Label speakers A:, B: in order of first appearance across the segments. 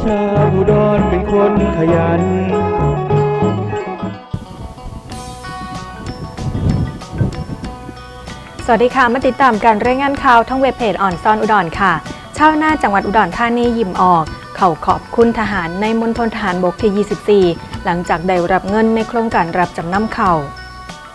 A: คนขยัน
B: สวัสดีค่ะ มาติดตามการรายงานข่าวทั้งเว็บเพจอ่อนซอนอุดรค่ะ ชาวนาจังหวัดอุดรธานียิ้มออก เขาขอบคุณทหารในมณฑลทหารบกที่ 24 หลังจากได้รับเงินในโครงการรับจำนำเข่า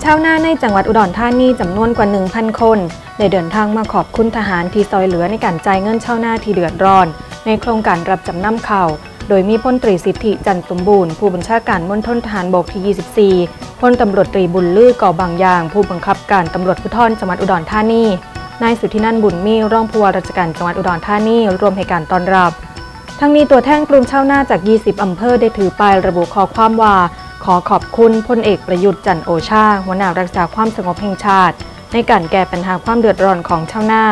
B: ชาวนาในจังหวัดอุดรธานีจำนวนกว่า 1,000 คน ได้เดินทางมาขอบคุณทหารที่ซอยเหลือในการจ่ายเงินชาวนาที่เดือดร้อน ในโครงการรับจำนำเข่าวโดยมีพลตรีสิทธิจันทร์สมบูรณ์ ผู้บัญชาการมณฑลทหารบกที่ 24พลตำรวจตรีบุญลือก่อบางอย่าง ผู้บังคับการตำรวจภูธรจังหวัดอุดรธานีนายสุทธินันท์บุญมีรองผู้ว่าราชการจังหวัดอุดรธานีรวมให้การต้อนรับ ทั้งนี้ตัวแทนกลุ่มชาวนาจาก 20 อำเภอได้ถือป้ายระบุข้อความว่า ขอขอบคุณพลเอกประยุทธ์จันทร์โอชาหัวหน้ารักษาความสงบแห่งชาติ ในการแก้ปัญหาความเดือดร้อนของชาวนา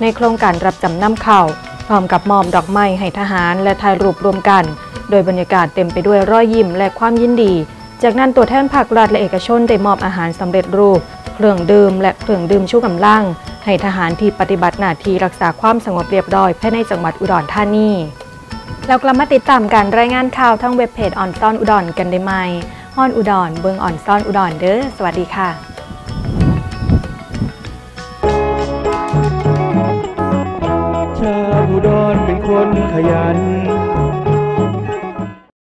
B: ในโครงการรับจำนำข้าวพร้อมกับมอบดอกไม้ให้ทหารและถ่ายรูปรวมกัน โดยบรรยากาศเต็มไปด้วยรอยยิ้มและความยินดี จากนั้นตัวแทนภาครัฐและเอกชนได้มอบอาหารสำเร็จรูป เครื่องดื่มและเครื่องดื่มชูกำลัง ให้ทหารที่ปฏิบัติหน้าที่รักษาความสงบเรียบร้อยภายในจังหวัดอุดรธานีแล้วกลับมาติดตามการรายงานข่าวทั้งเว็บเพจอ่อนซ่อนอุดรกันได้ไหมฮอนอุดรเบิงอ่อนซ่อนอุดรเด้อสวัสดีค่ะ
A: คนขยัน